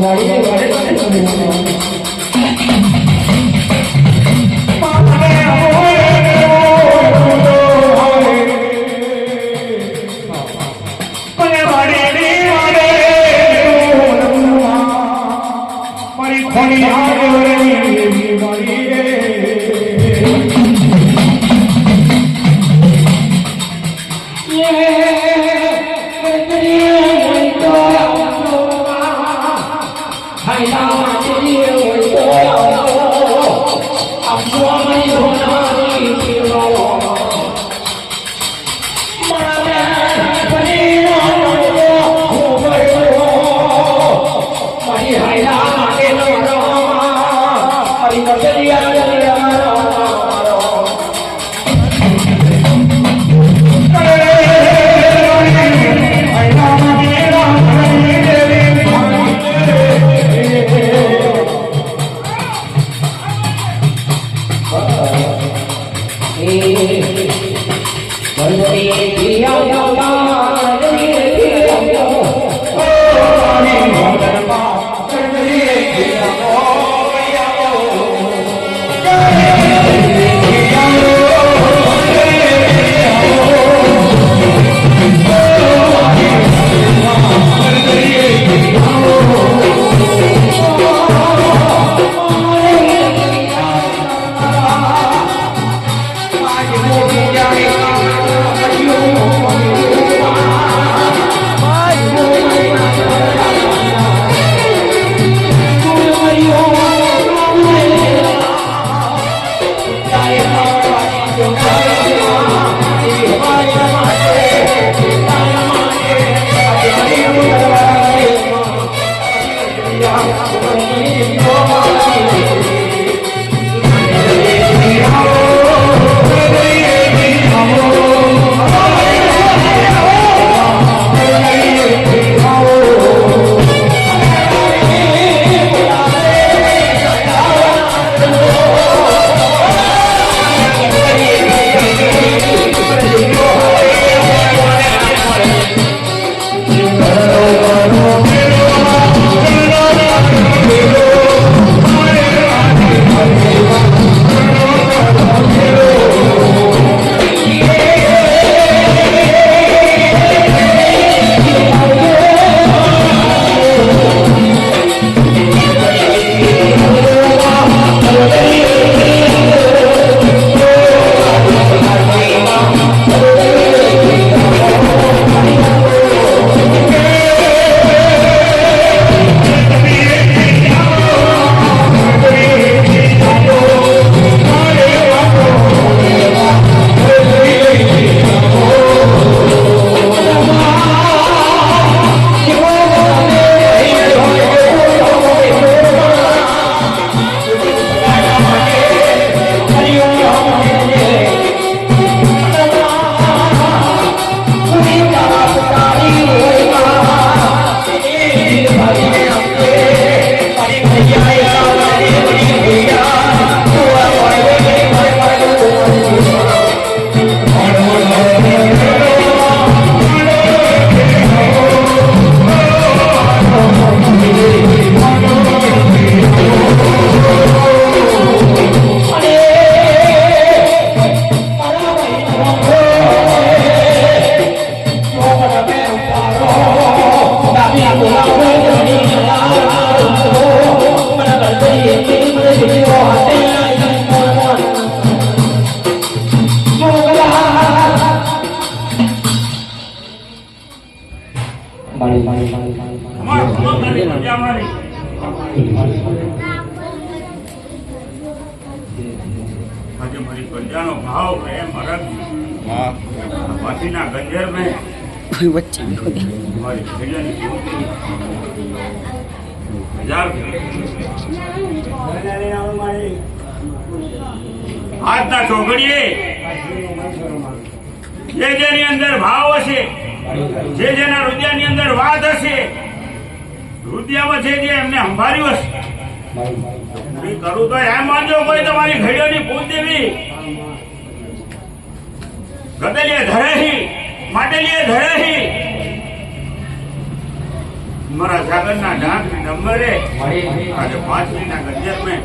મારી આજના ચોઘડીએ જે જેની અંદર ભાવ હશે, જે જેના હૃદયની અંદર વાત હશે હૃદયમાં છે જે એમને સંભાળ્યું હશે. કરું તો એમ માનજો, કોઈ તમારી ઘડીઓની પૂજ દેવી ગદલીએ ધરેહી, માટલીએ ધરેહી. મારા જાગરના ઢાંક નંબરે આજે મહિના ગંજર મેં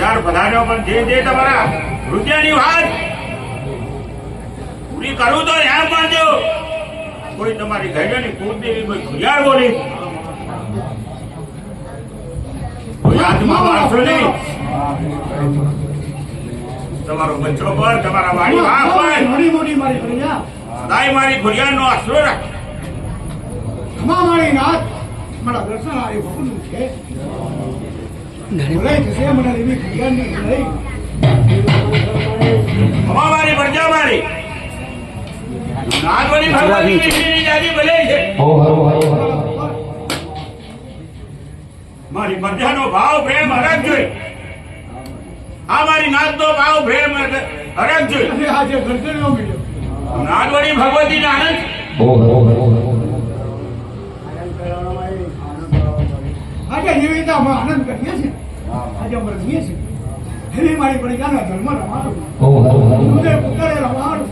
યાર બધાનો પણ જે જે તમારા રૂપિયાની વાત પૂરી કરું તો એમ માનજો કોઈ તમારી ઘરની કોઈ ખુયાર બોલી કોઈ હાથમાં મારશો નહીં. તમારો બચ્ચો પર તમારા વાડી વાહ પર. મોડી મોટી મારી પ્રજા સદાય મારી ખુરિયાનો આશરો રાખ. મારી નાથ મારા દર્શન આવી છે. ભલે થશે મને એવી ખબર નહીં લઈ હવા મારી પ્રજા મારી જાતિ ભલે છે મારી પ્રજાનો ભાવ પ્રેમ હરક જોઈ. આ મારી નાતનો ભાવ પ્રેમ હરક જોઈ. અને ભગવતી આનંદ. આજે નિવેદા આનંદ કરીએ છીએ આજે અમે છીએ એવી મારી પ્રજાના ધર્મ રમાડું ઉદય પુત્રે રમાડું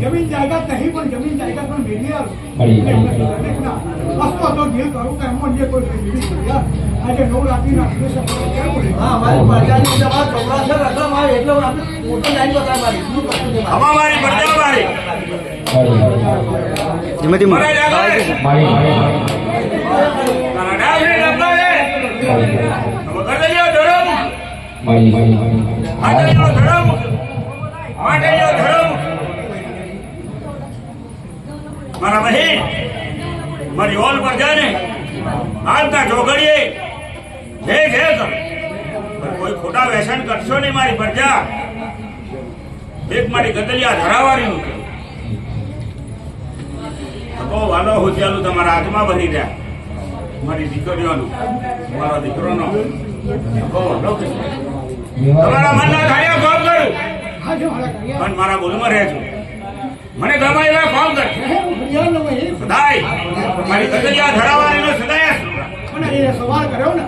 જમીન જાયદાદ નહીં પણ જમીન જાયદાદ પણ મેળવી આવું વસ્તુ તો જે કરું કે એમાં જે કોઈ આજે મારી. મારે. મારી? પ્રજા મારી ધીમે ધીમે. મને માટલીઓ ધરમ મારા બહેન મારી ઓલ પ્રજાને હાલતા ચોગડીએ જે કોઈ ખોટા વ્યસન કરશો નહીં મારી પ્રજા એક મારી ગદલિયા ધરાવારીનું કહ્યું તો વાલો હોશિયારું તમારા હાથમાં બની રહ્યા મારી દીકરીઓનું મારો દીકરોનો. તમારા મનના ધાર્યા કોમ કરું. આજે મારા પણ મારા બોલમાં રહેજો મને ગમે એવા કોમ કર. સદાય. મારી ગદલિયા ધરાવારીનો સદાય. સવાલ કર્યો ને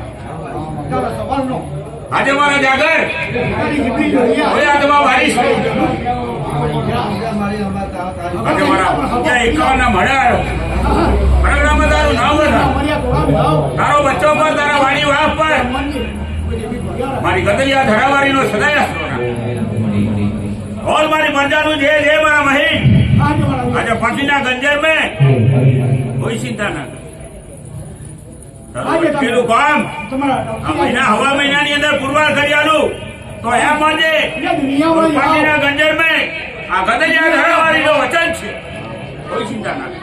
તારા સવાલનો આજે મારા જાગર. હવે હાથમાં વારીશ મારી હમણાં તા- તારી- આજે મારા ત્યાં તારું નામ તારો બચ્ચો પર તારા વાડી વાફ પર મારી ગદલિયા ધરાવારીનો સદાય ઓલ મારી પ્રજાનું જે છે મારા મહીન. આજે આજે પછીના ગંજર મેં કોઈ ચિંતા ના આજે પેલું કામ આ મહિના હવા મહિનાની અંદર પુરવાર કરી આલું. તો એમ દુનિયામાં પછીના ગંજર મેં આ ગદલિયા ધરાવારીનો વચન છે. કોઈ ચિંતા ના કર.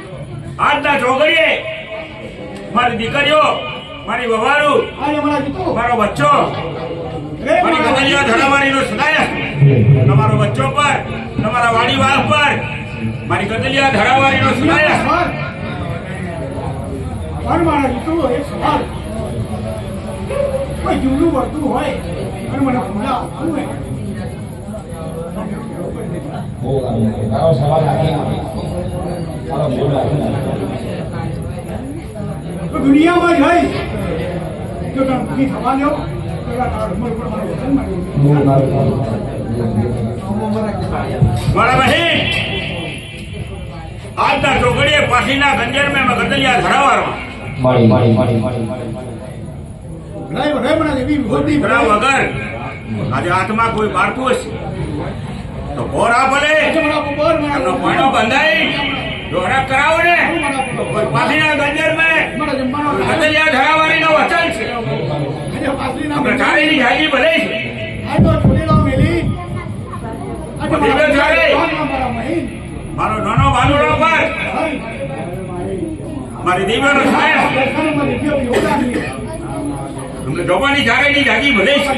આજના ચોગડીએ મારી દીકરીઓ મારી વવારું આજે મારો બચ્ચો મારી ગદલિયા ધરાવારીનો સદાય તમારો બચ્ચો પર તમારા વાડી વાહ પર. મારી ગદલિયા ધરાવાણીનો સદાય પણ મારા મિત્રો એ સવાલ. કોઈ જૂનું વર્તું હોય અને મને પૂજા આપવું હોય. તો દુનિયામાં જઈ જો તમે થવા દો તો મારા બહેન આજના ચોકડીએ પાસીના ગંજર મેં ગદલિયા ધરાવારમાં વગર આજે હાથમાં કોઈ બાળતું હશે તો બોર આ ભલે આજે હરક કરાવો ને. તો ગંજર મેં મારા જમવાનો ગદલિયા વચન છે. પાસરીના જાગી ભલે છે. મારા નાનો બાલુડો પર. મારી દીવાનો યોગાની તમને જોવાની ચારેયની જાગી ભલે છે.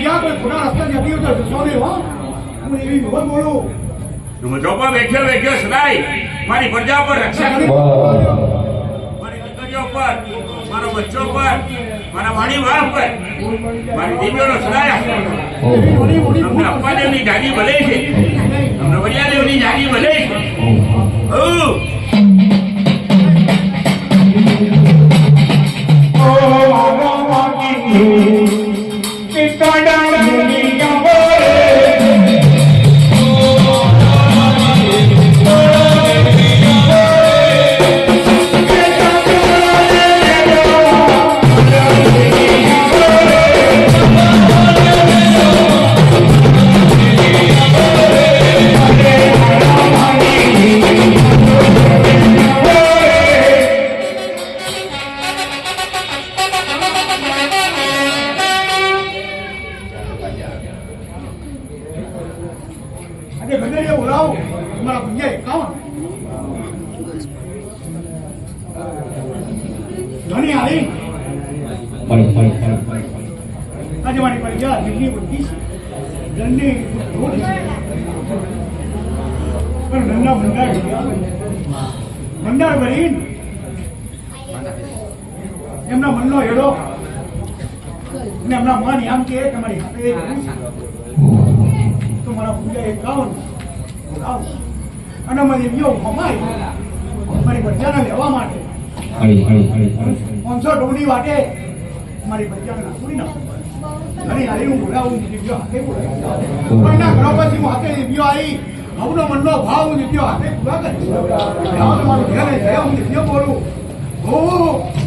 જોવા બેઠ્યો બેઠ્યો સદાય. મારી પ્રજા પર રક્ષા કરી. મારી દીકરીઓ પર મારો બચ્ચો પર મારા વાણી વાહ પર. મારી દીકરીઓનો સદાય તમને અપ્પાદેવની જાગી ભલે છે. તમને વડિયાદેવની જાગી ભલે છે. Oh, ભંડાર ગયા. ભંડાર ભરીને એમના મનનો હેડો. અને એમના મન એમ કે તમારી હાથે. તો મારા પૂજા એકાવન બોલાવો અને મને એમનો કમાય મારી બચ્ચાને લેવા માટે. પાંચસો ડોની વાટે. મારી બચ્ચાને નાખી નાખું. અને હારી હું બોલાવું દિવ્યો હાથે બોલાવું પણ ના હું હાથે દિવ્યો આવી. હવનો મનનો ભાવ દિવ્યો હાથે પૂરા કરીશ હું દિવ્યો બોલું. હું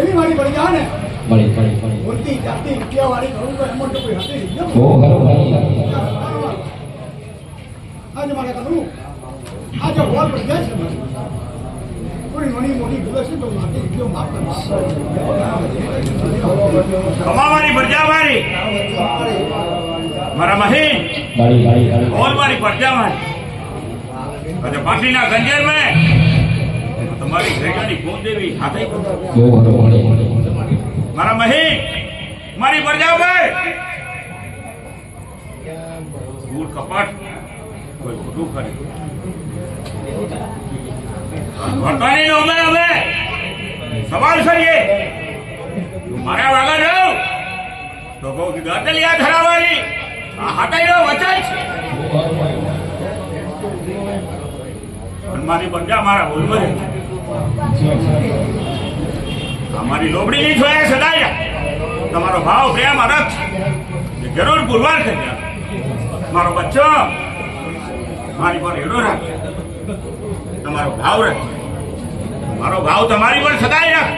એવી મારી પડી જા મારે હોલ મારે. માફ કરીશ કમાવાની ગંજેર મેં તમારી કુંદેવી હાથે મારા મહી, મારી પર ધૂળ કપાટ કોઈ ખોટું કરે વર્તાની નો અમે અમે સવાલ કરીએ. મારા વાગા રહો, તો કહું કે ગાદલિયા ધરાવવાની આ હાટાઈનો વચન છે. મારી બંજા મારા બોલમાં રહે લોબડી નહીં જોયા સદાય. તમારો ભાવ, પ્રેમ અરગ એ જરૂર પુરવાર કરી આપો. મારો બચ્ચો, મારી પર એડો રાખ તમારો ભાવ રાખ મારો ભાવ તમારી પર સદાય રાખ.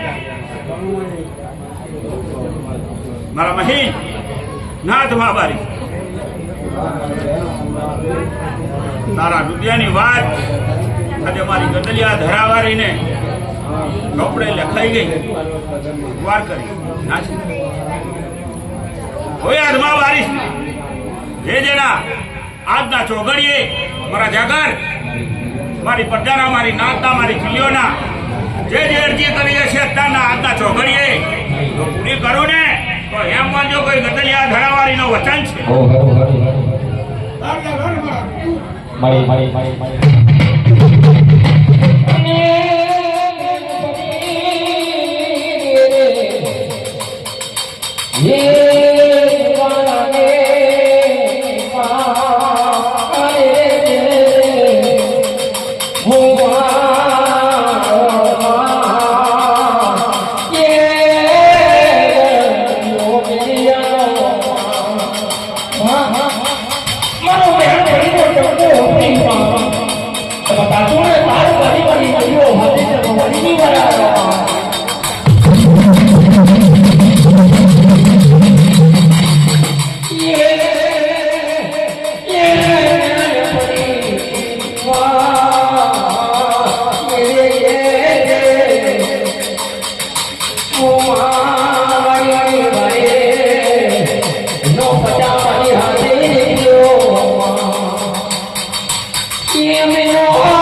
મારા મહી, નાથ મહાબારી. તારા રૂપિયાની વાત આજે મારી ગદલિયા ધરાવારીને કપડે લખાઈ ગઈ. વાર કરી. નાસી. હોય હાથમાં વારીશ જે જેના આજના ચોઘડીએ મારા જાગર મારી પ્રજાના મારી નાતના મારી ખીલીઓના જે જે અરજી કરી છે અત્યારના આજના ચોઘડીએ તો પૂરી કરું ને. તો એમ માનજો કોઈ ગદલિયા ધરાવારીનો વચન છે. તાર જા ઘર મારા. Yeah. You may know.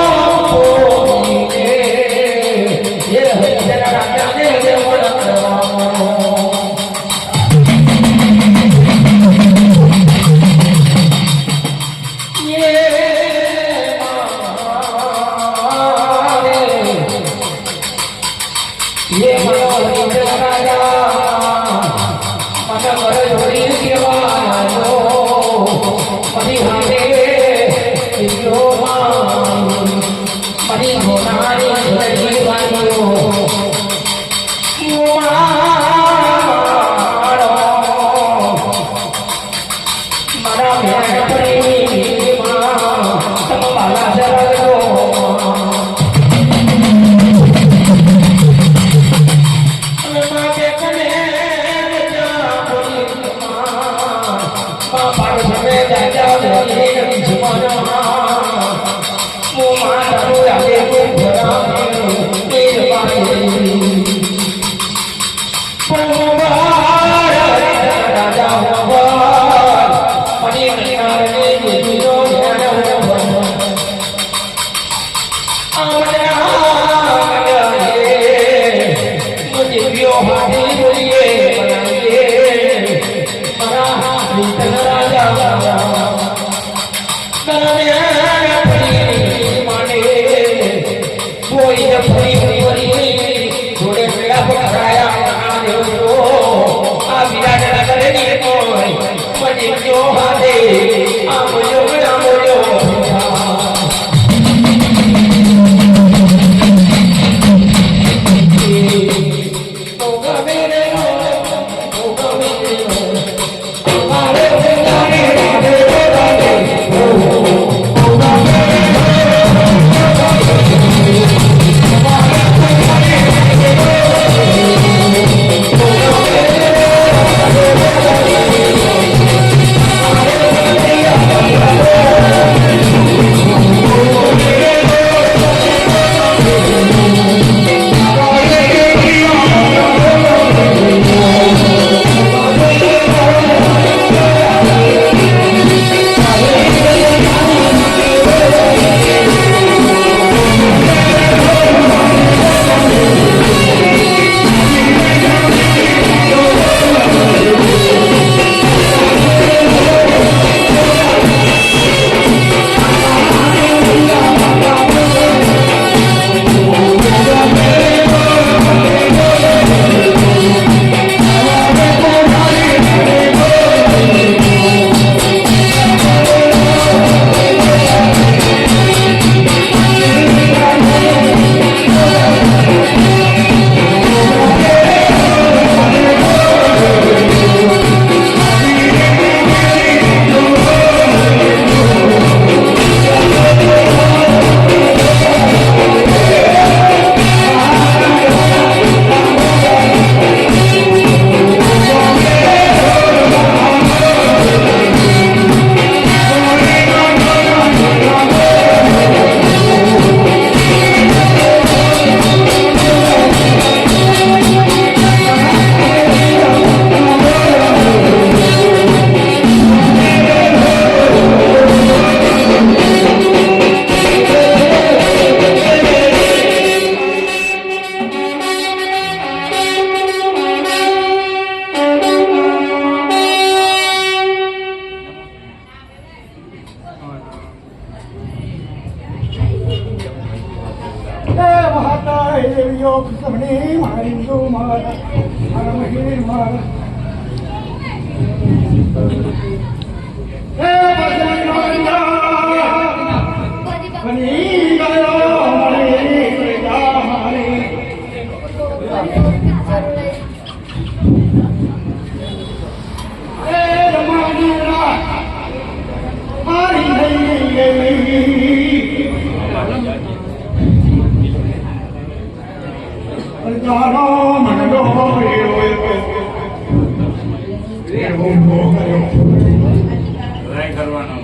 દેવીઓ કૃષ્ણી મારી હિન્દુ મારા ગયા કરવાનો